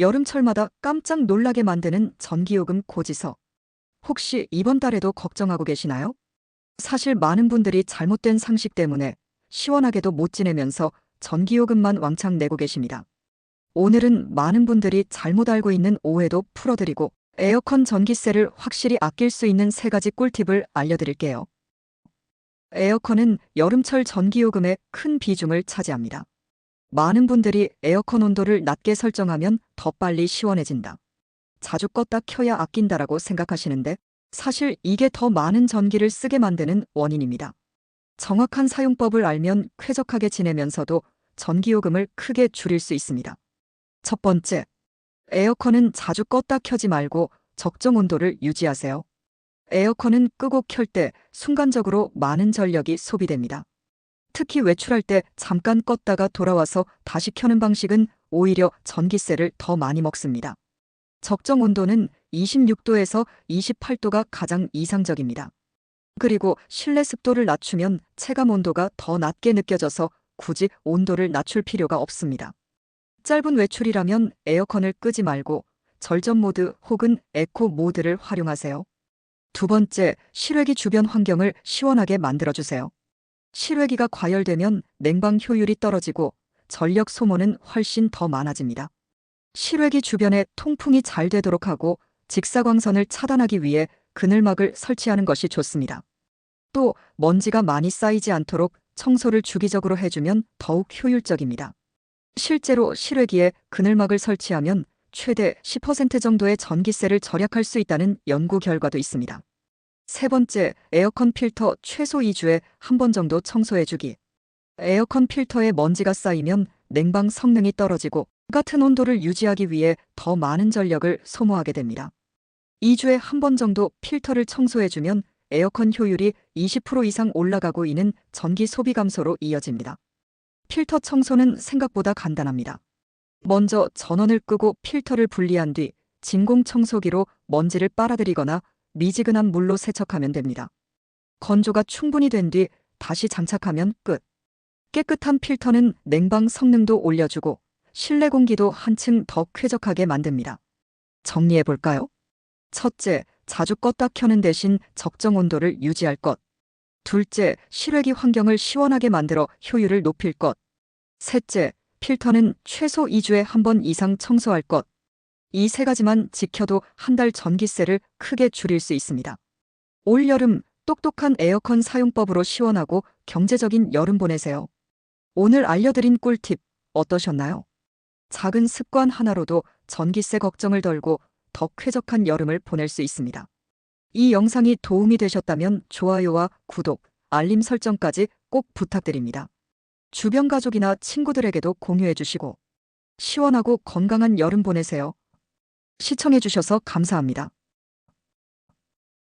여름철마다 깜짝 놀라게 만드는 전기요금 고지서. 혹시 이번 달에도 걱정하고 계시나요? 사실 많은 분들이 잘못된 상식 때문에 시원하게도 못 지내면서 전기요금만 왕창 내고 계십니다. 오늘은 많은 분들이 잘못 알고 있는 오해도 풀어드리고 에어컨 전기세를 확실히 아낄 수 있는 세 가지 꿀팁을 알려드릴게요. 에어컨은 여름철 전기요금의 큰 비중을 차지합니다. 많은 분들이 에어컨 온도를 낮게 설정하면 더 빨리 시원해진다. 자주 껐다 켜야 아낀다라고 생각하시는데 사실 이게 더 많은 전기를 쓰게 만드는 원인입니다. 정확한 사용법을 알면 쾌적하게 지내면서도 전기요금을 크게 줄일 수 있습니다. 첫 번째, 에어컨은 자주 껐다 켜지 말고 적정 온도를 유지하세요. 에어컨은 끄고 켤 때 순간적으로 많은 전력이 소비됩니다. 특히 외출할 때 잠깐 껐다가 돌아와서 다시 켜는 방식은 오히려 전기세를 더 많이 먹습니다. 적정 온도는 26도에서 28도가 가장 이상적입니다. 그리고 실내 습도를 낮추면 체감 온도가 더 낮게 느껴져서 굳이 온도를 낮출 필요가 없습니다. 짧은 외출이라면 에어컨을 끄지 말고 절전 모드 혹은 에코 모드를 활용하세요. 두 번째, 실외기 주변 환경을 시원하게 만들어주세요. 실외기가 과열되면 냉방 효율이 떨어지고 전력 소모는 훨씬 더 많아집니다. 실외기 주변에 통풍이 잘 되도록 하고 직사광선을 차단하기 위해 그늘막을 설치하는 것이 좋습니다. 또 먼지가 많이 쌓이지 않도록 청소를 주기적으로 해주면 더욱 효율적입니다. 실제로 실외기에 그늘막을 설치하면 최대 10% 정도의 전기세를 절약할 수 있다는 연구 결과도 있습니다. 세 번째, 에어컨 필터 최소 2주에 한 번 정도 청소해주기. 에어컨 필터에 먼지가 쌓이면 냉방 성능이 떨어지고 같은 온도를 유지하기 위해 더 많은 전력을 소모하게 됩니다. 2주에 한 번 정도 필터를 청소해주면 에어컨 효율이 20% 이상 올라가고 있는 전기 소비 감소로 이어집니다. 필터 청소는 생각보다 간단합니다. 먼저 전원을 끄고 필터를 분리한 뒤 진공 청소기로 먼지를 빨아들이거나 미지근한 물로 세척하면 됩니다. 건조가 충분히 된 뒤 다시 장착하면 끝. 깨끗한 필터는 냉방 성능도 올려주고 실내 공기도 한층 더 쾌적하게 만듭니다. 정리해 볼까요? 첫째, 자주 껐다 켜는 대신 적정 온도를 유지할 것. 둘째, 실외기 환경을 시원하게 만들어 효율을 높일 것. 셋째, 필터는 최소 2주에 한 번 이상 청소할 것. 이 세 가지만 지켜도 한 달 전기세를 크게 줄일 수 있습니다. 올 여름 똑똑한 에어컨 사용법으로 시원하고 경제적인 여름 보내세요. 오늘 알려드린 꿀팁 어떠셨나요? 작은 습관 하나로도 전기세 걱정을 덜고 더 쾌적한 여름을 보낼 수 있습니다. 이 영상이 도움이 되셨다면 좋아요와 구독, 알림 설정까지 꼭 부탁드립니다. 주변 가족이나 친구들에게도 공유해 주시고 시원하고 건강한 여름 보내세요. 시청해 주셔서 감사합니다.